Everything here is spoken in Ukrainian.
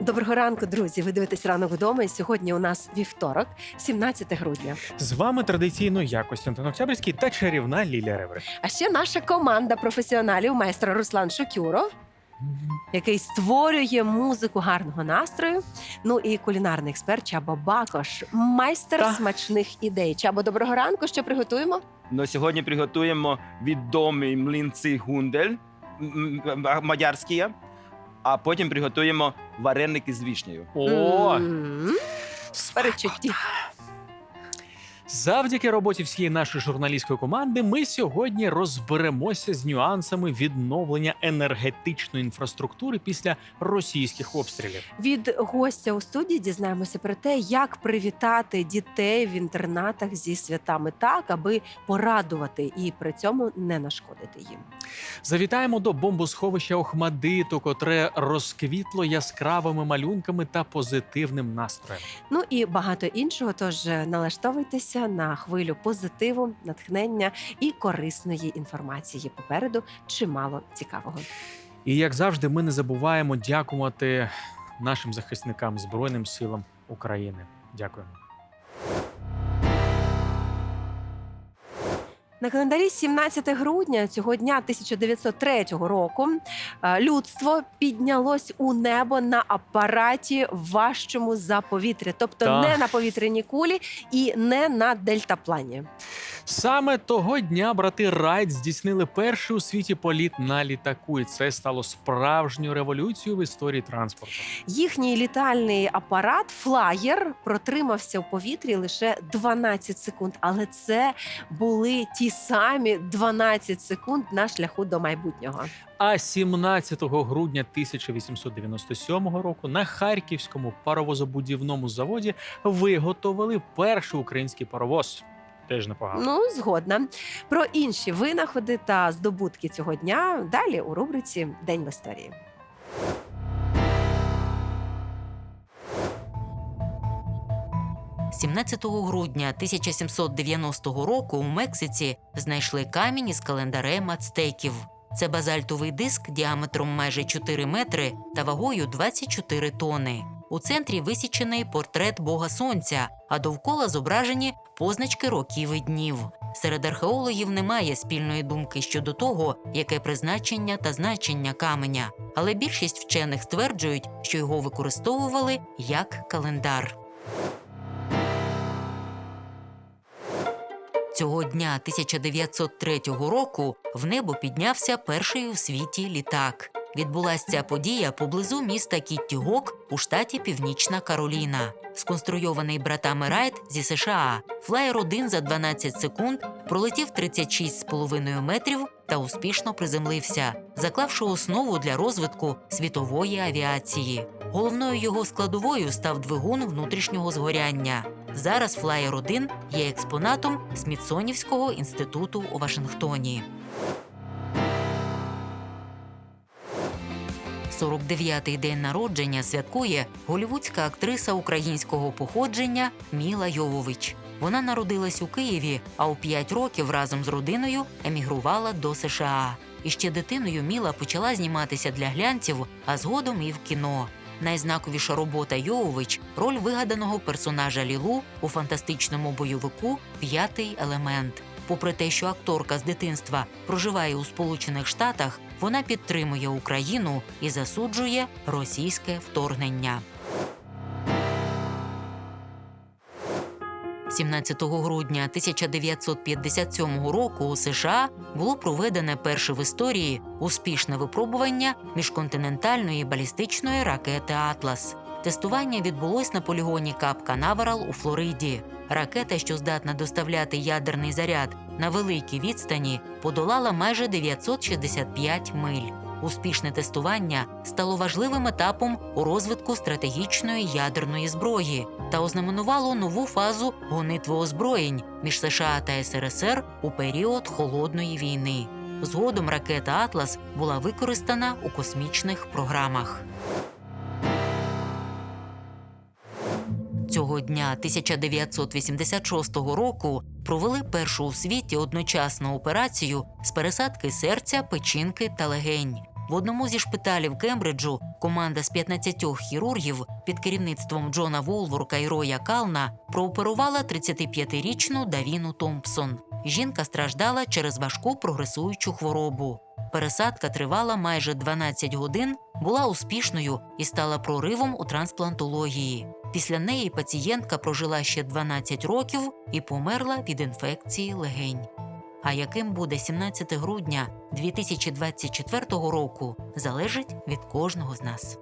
Доброго ранку, друзі. Ви дивитесь ранок вдома. І сьогодні у нас вівторок, 17 грудня. З вами традиційно я Костянтин Октябрьський та чарівна Лілія Ревер. А ще наша команда професіоналів, майстер Руслан Шокюров, який створює музику гарного настрою. Ну і кулінарний експерт Чаба Бакош, майстер Та. смачних ідей. Чабо, доброго ранку. Що приготуємо? Ну, сьогодні приготуємо відомі млинці гундель м- м- мадярські, а потім приготуємо вареники з вішнею. О, перечутті. Завдяки роботі всієї нашої журналістської команди. Ми сьогодні розберемося з нюансами відновлення енергетичної інфраструктури після російських обстрілів. Від гостя у студії дізнаємося про те, як привітати дітей в інтернатах зі святами так, аби порадувати і при цьому не нашкодити їм. Завітаємо до бомбосховища Охмадиту, котре розквітло яскравими малюнками та позитивним настроєм. Ну і багато іншого. Тож е, налаштовуйтеся на хвилю позитиву, натхнення і корисної інформації. Попереду чимало цікавого. І як завжди, ми не забуваємо дякувати нашим захисникам Збройним силам України. Дякуємо. На календарі 17 грудня цього дня 1903 року е, людство піднялось у небо на апараті важчому за повітря, тобто Так. не на повітряній кулі і не на дельтаплані. Саме того дня брати Райт здійснили перший у світі політ на літаку, і це стало справжньою революцією в історії транспорту. Їхній літальний апарат флаєр протримався в повітрі лише 12 секунд, але це були ті самі 12 секунд на шляху до майбутнього. А 17 грудня 1897 року на харківському паровозобудівному заводі виготовили перший український паровоз. Теж непогано. Ну, згодна. Про інші винаходи та здобутки цього дня далі у рубриці День в історії. – 17 грудня 1790 року у Мексиці знайшли камінь із календарем ацтеків. Це базальтовий диск діаметром майже 4 метри та вагою 24 тони. У центрі висічений портрет Бога Сонця, а довкола зображені позначки років і днів. Серед археологів немає спільної думки щодо того, яке призначення та значення каменя, але більшість вчених стверджують, що його використовували як календар. Цього дня 1903 року в небо піднявся перший у світі літак. Відбулася ця подія поблизу міста Кіттігок у штаті Північна Кароліна. Сконструйований братами Райт зі США, флаєр 1 за 12 секунд пролетів 36,5 метрів та успішно приземлився, заклавши основу для розвитку світової авіації. Головною його складовою став двигун внутрішнього згоряння. Зараз флаєр 1 є експонатом Смітсонівського інституту у Вашингтоні. 49-й день народження святкує голівудська актриса українського походження Міла Йовович. Вона народилась у Києві, а у 5 років разом з родиною емігрувала до США. І ще дитиною Міла почала зніматися для глянців, а згодом і в кіно. Найзнаковіша робота Йовович роль вигаданого персонажа Лілу у фантастичному бойовику П'ятий елемент. Попри те, що акторка з дитинства проживає у Сполучених Штатах, вона підтримує Україну і засуджує російське вторгнення. 17 грудня 1957 року у США було проведене перше в історії успішне випробування міжконтинентальної балістичної ракети Атлас. Тестування відбулось на полігоні Кап Канаверал у Флориді. Ракета, що здатна доставляти ядерний заряд на великій відстані, подолала майже 965 миль. Успішне тестування стало важливим етапом у розвитку стратегічної ядерної зброї та ознаменувало нову фазу гонитви озброєнь між США та СРСР у період холодної війни. Згодом ракета Атлас була використана у космічних програмах. Цього дня 1986 року провели першу у світі одночасну операцію з пересадки серця, печінки та легень. В одному зі шпиталів Кембриджу команда з 15 хірургів під керівництвом Джона Волворка і Роя Кална прооперувала 35-річну Давіну Томпсон. Жінка страждала через важку прогресуючу хворобу. Пересадка тривала майже 12 годин, була успішною і стала проривом у трансплантології. Після неї пацієнтка прожила ще 12 років і померла від інфекції легень. А яким буде 17 грудня 2024 року, залежить від кожного з нас.